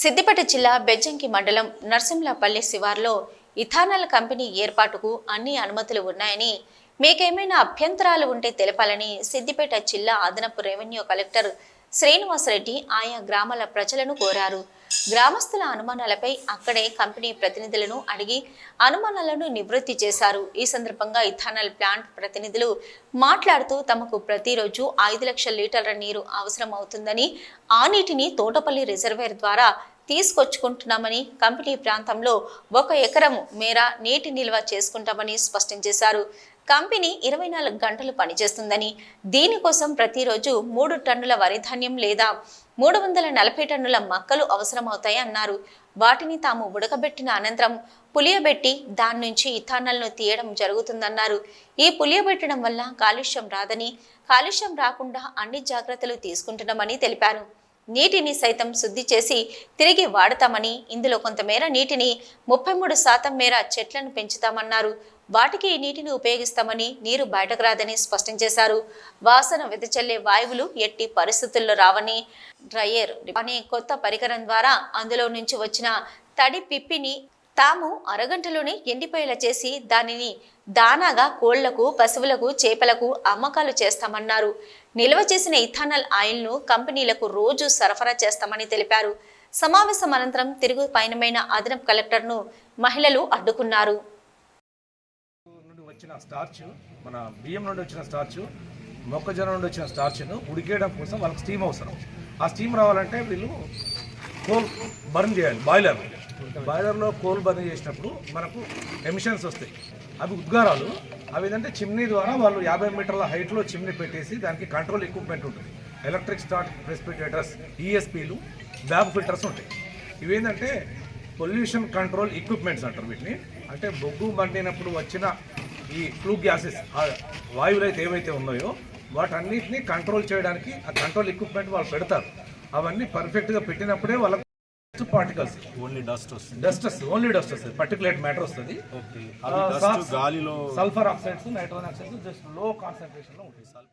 సిద్దిపేట జిల్లా బెజ్జంకి మండలం నర్సింలపల్లి శివార్లో ఇథానల్ కంపెనీ ఏర్పాటుకు అన్ని అనుమతులు ఉన్నాయని మీకేమైనా అభ్యంతరాలు ఉంటే తెలపాలని సిద్దిపేట జిల్లా అదనపు రెవెన్యూ కలెక్టర్ శ్రీనివాసరెడ్డి ఆయా గ్రామాల ప్రజలను కోరారు. గ్రామస్తుల అనుమానాలపై అక్కడే కంపెనీ ప్రతినిధులను అడిగి అనుమానాలను నివృత్తి చేశారు. ఈ సందర్భంగా ఇథానల్ ప్లాంట్ ప్రతినిధులు మాట్లాడుతూ తమకు ప్రతిరోజు ఐదు లక్షల లీటర్ల నీరు అవసరం అవుతుందని ఆ నీటిని తోటపల్లి రిజర్వేర్ ద్వారా తీసుకొచ్చుకుంటున్నామని కంపెనీ ప్రాంతంలో ఒక ఎకరం మేర నీటి నిల్వ చేసుకుంటామని స్పష్టం చేశారు. కంపెనీ ఇరవై నాలుగు గంటలు పనిచేస్తుందని దీనికోసం ప్రతిరోజు మూడు టన్నుల వరిధాన్యం లేదా మూడు వందల నలభై టన్నుల మక్కలు అవసరమవుతాయి అన్నారు. వాటిని తాము ఉడకబెట్టిన అనంతరం పులియబెట్టి దాని నుంచి ఇథానల్ను తీయడం జరుగుతుందన్నారు. ఈ పులియబెట్టడం వల్ల కాలుష్యం రాదని కాలుష్యం రాకుండా అన్ని జాగ్రత్తలు తీసుకుంటున్నామని తెలిపారు. నీటిని సైతం శుద్ధి చేసి తిరిగి వాడతామని ఇందులో కొంతమేర నీటిని ముప్పై మూడు శాతం మేర చెట్లను పెంచుతామన్నారు. వాటికి ఈ నీటిని ఉపయోగిస్తామని నీరు బయటకు రాదని స్పష్టం చేశారు. వాసన వెదచల్లే వాయువులు ఎట్టి పరిస్థితుల్లో రావని డ్రయర్ అనే కొత్త పరికరం ద్వారా అందులో నుంచి వచ్చిన తడి పిప్పిని తాము అరగంటలోనే ఎండిపోయేలా చేసి దానిని దానాగా కోళ్ళకు పశువులకు చేపలకు అమ్మకాలు చేస్తామన్నారు. నిల్వ చేసిన ఇథానల్ ఆయిల్ను కంపెనీలకు రోజు సరఫరా చేస్తామని తెలిపారు. సమావేశం అనంతరం తిరుగు పయనమైన అదనపు కలెక్టర్ను మహిళలు అడ్డుకున్నారు. వచ్చిన స్టార్చ్ మన బియ్యం నుండి వచ్చిన స్టార్చ్ మొక్కజొన్న నుండి వచ్చిన స్టార్చ్ను ఉడికేయడం కోసం వాళ్ళకి స్టీమ్ అవసరం. ఆ స్టీమ్ రావాలంటే వీళ్ళు కోల్ బర్న్ చేయాలి బాయిలర్. బాయిలర్లో కోల్ బర్న్ చేసినప్పుడు మనకు ఎమిషన్స్ వస్తాయి. అవి ఉద్గారాలు. అవి ఏంటంటే చిమ్నీ ద్వారా వాళ్ళు యాభై మీటర్ల హైట్లో చిమ్నీ పెట్టేసి దానికి కంట్రోల్ ఎక్విప్మెంట్ ఉంటుంది. ఎలక్ట్రిక్ స్టార్ట్ ప్రెసిపిటేటర్స్ ఈఎస్పీలు బ్యాబ్ ఫిల్టర్స్ ఉంటాయి. ఇవేంటంటే పొల్యూషన్ కంట్రోల్ ఎక్విప్మెంట్స్ అంటారు వీటిని. అంటే బొగ్గు మండినప్పుడు వచ్చిన ఈ ఫ్లూ గ్యాసెస్ వాయువులు అయితే ఏవైతే ఉన్నాయో వాటన్నిటిని కంట్రోల్ చేయడానికి ఆ కంట్రోల్ ఎక్విప్మెంట్ వాళ్ళు పెడతారు. అవన్నీ పర్ఫెక్ట్గా పెట్టినప్పుడే వాళ్ళకి పార్టికల్స్ ఓన్లీ డస్ట్ వస్తుంది. డస్ట్ వస్తుంది. ఓన్లీ డస్ట్ వస్తుంది. పర్టికులేట్ మ్యాటర్ వస్తుంది. డస్ట్ గాలిలో సల్ఫర్ ఆక్సైడ్స్ నైట్రోజన్ ఆక్సైడ్స్ జస్ట్లో కాన్సన్ట్రేషన్లో ఉంటాయి.